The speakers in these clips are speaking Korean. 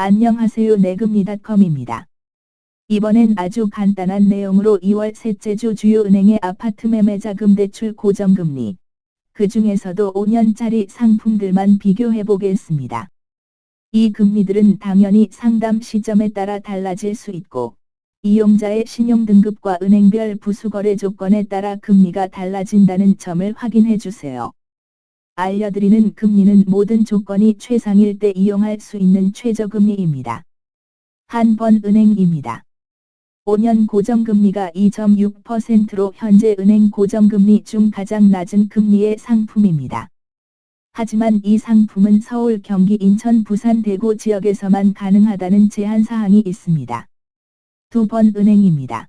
안녕하세요 내금리닷컴입니다. 이번엔 아주 간단한 내용으로 2월 셋째 주 주요 은행의 아파트 매매 자금 대출 고정금리, 그 중에서도 5년짜리 상품들만 비교해 보겠습니다. 이 금리들은 당연히 상담 시점에 따라 달라질 수 있고, 이용자의 신용 등급과 은행별 부수거래 조건에 따라 금리가 달라진다는 점을 확인해 주세요. 알려드리는 금리는 모든 조건이 최상일 때 이용할 수 있는 최저금리입니다. 한번 은행입니다. 5년 고정금리가 2.6%로 현재 은행 고정금리 중 가장 낮은 금리의 상품입니다. 하지만 이 상품은 서울, 경기, 인천, 부산, 대구 지역에서만 가능하다는 제한 사항이 있습니다. 두 번 은행입니다.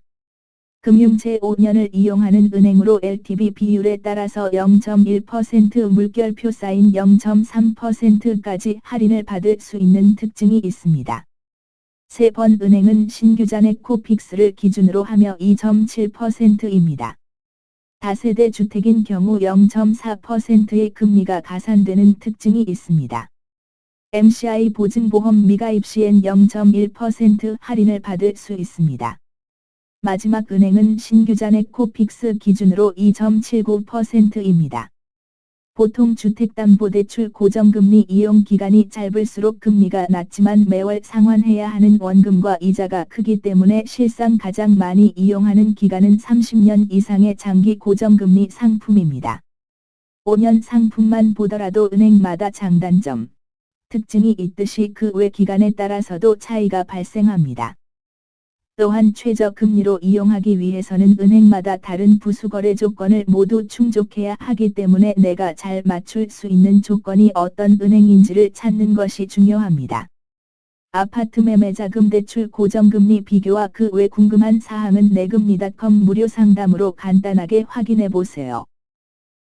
금융채 5년을 이용하는 은행으로 LTV 비율에 따라서 0.1% 물결표 사인 0.3%까지 할인을 받을 수 있는 특징이 있습니다. 세 번 은행은 신규 잔액 코픽스를 기준으로 하며 2.7%입니다. 다세대 주택인 경우 0.4%의 금리가 가산되는 특징이 있습니다. MCI 보증보험 미가입 시엔 0.1% 할인을 받을 수 있습니다. 마지막 은행은 신규 잔액 코픽스 기준으로 2.79%입니다. 보통 주택담보대출 고정금리 이용 기간이 짧을수록 금리가 낮지만 매월 상환해야 하는 원금과 이자가 크기 때문에 실상 가장 많이 이용하는 기간은 30년 이상의 장기 고정금리 상품입니다. 5년 상품만 보더라도 은행마다 장단점, 특징이 있듯이 그 외 기간에 따라서도 차이가 발생합니다. 또한 최저 금리로 이용하기 위해서는 은행마다 다른 부수거래 조건을 모두 충족해야 하기 때문에 내가 잘 맞출 수 있는 조건이 어떤 은행인지를 찾는 것이 중요합니다. 아파트 매매 자금 대출 고정금리 비교와 그 외 궁금한 사항은 내금리닷컴 무료 상담으로 간단하게 확인해 보세요.